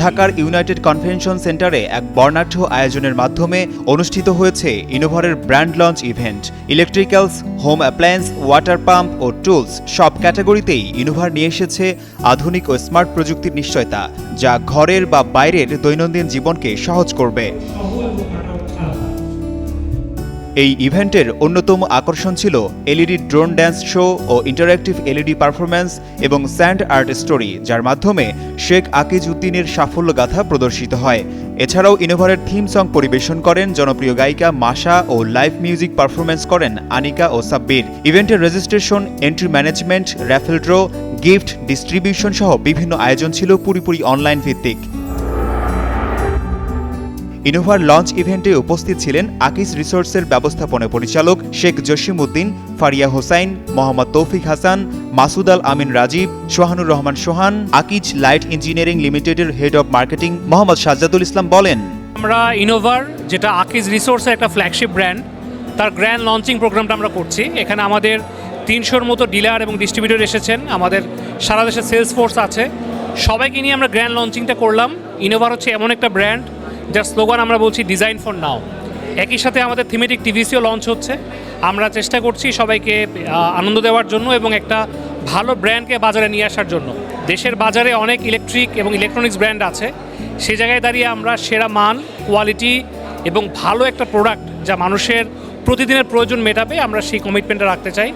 ঢাকার United convention সেন্টারে এক বর্ণাঢ্য আয়োজনের মাধ্যমে অনুষ্ঠিত হয়েছে ইনোভারের brand launch event. Electricals, home appliance, water pump ও টুলস সব ক্যাটাগরিতেই ইনোভার নিয়ে এসেছে আধুনিক ও স্মার্ট প্রযুক্তির নিশ্চয়তা, যা ঘরের বা বাইরের দৈনন্দিন জীবনকে সহজ করবে। এই ইভেন্টের অন্যতম আকর্ষণ ছিল এলইডি ড্রোন ড্যান্স শো ও ইন্টারঅ্যাক্টিভ এলইডি পারফরম্যান্স এবং স্যান্ড আর্ট স্টোরি, যার মাধ্যমে শেখ আকিজ উদ্দিনের সাফল্য গাথা প্রদর্শিত হয়। এছাড়াও ইনোভারের থিম সং পরিবেশন করেন জনপ্রিয় গায়িকা মাশা ও লাইভ মিউজিক পারফরম্যান্স করেন আনিকা ও সাব্বির। ইভেন্টের registration, entry management, raffle draw, gift, distribution সহ বিভিন্ন আয়োজন ছিল পুরোপুরি অনলাইন ভিত্তিক। ইনোভার লঞ্চ ইভেন্টে উপস্থিত ছিলেন আকিস রিসোর্সের ব্যবস্থাপনা পরিচালক শেখ জসিম উদ্দিন ফারিয়া হোসাইন, মোহাম্মদ তৌফিক হাসান, মাসুদ আল আমিন রাজীব সোহানুর রহমান সোহান, আকিজ লাইট ইঞ্জিনিয়ারিং লিমিটেডের head of marketing Mohammad Sajjadul Islam বলেন, আমরা ইনোভার, যেটা আকিজ রিসোর্সের একটা ফ্ল্যাগশিপ ব্র্যান্ড, তার গ্র্যান্ড লঞ্চিং প্রোগ্রামটা আমরা করছি। এখানে আমাদের তিনশোর মতো ডিলার এবং ডিস্ট্রিবিউটর এসেছেন, আমাদের সারা দেশে সেলস ফোর্স আছে। সবাইকে নিয়ে আমরা গ্র্যান্ড লঞ্চিংটা করলাম। ইনোভার হচ্ছে এমন একটা ব্র্যান্ড যার স্লোগান আমরা বলছি ডিজাইন ফর নাও একই সাথে আমাদের থিমেটিক টিভিসিও লঞ্চ হচ্ছে। আমরা চেষ্টা করছি সবাইকে আনন্দ দেওয়ার জন্য এবং একটা ভালো ব্র্যান্ডকে বাজারে নিয়ে আসার জন্য। দেশের বাজারে অনেক ইলেকট্রিক এবং ইলেকট্রনিক্স ব্র্যান্ড আছে। সে জায়গায় দাঁড়িয়ে আমরা সেরা মান কোয়ালিটি এবং ভালো একটা প্রোডাক্ট যা মানুষের প্রতিদিনের প্রয়োজন মেটাবে, আমরা সেই কমিটমেন্টটা রাখতে চাই।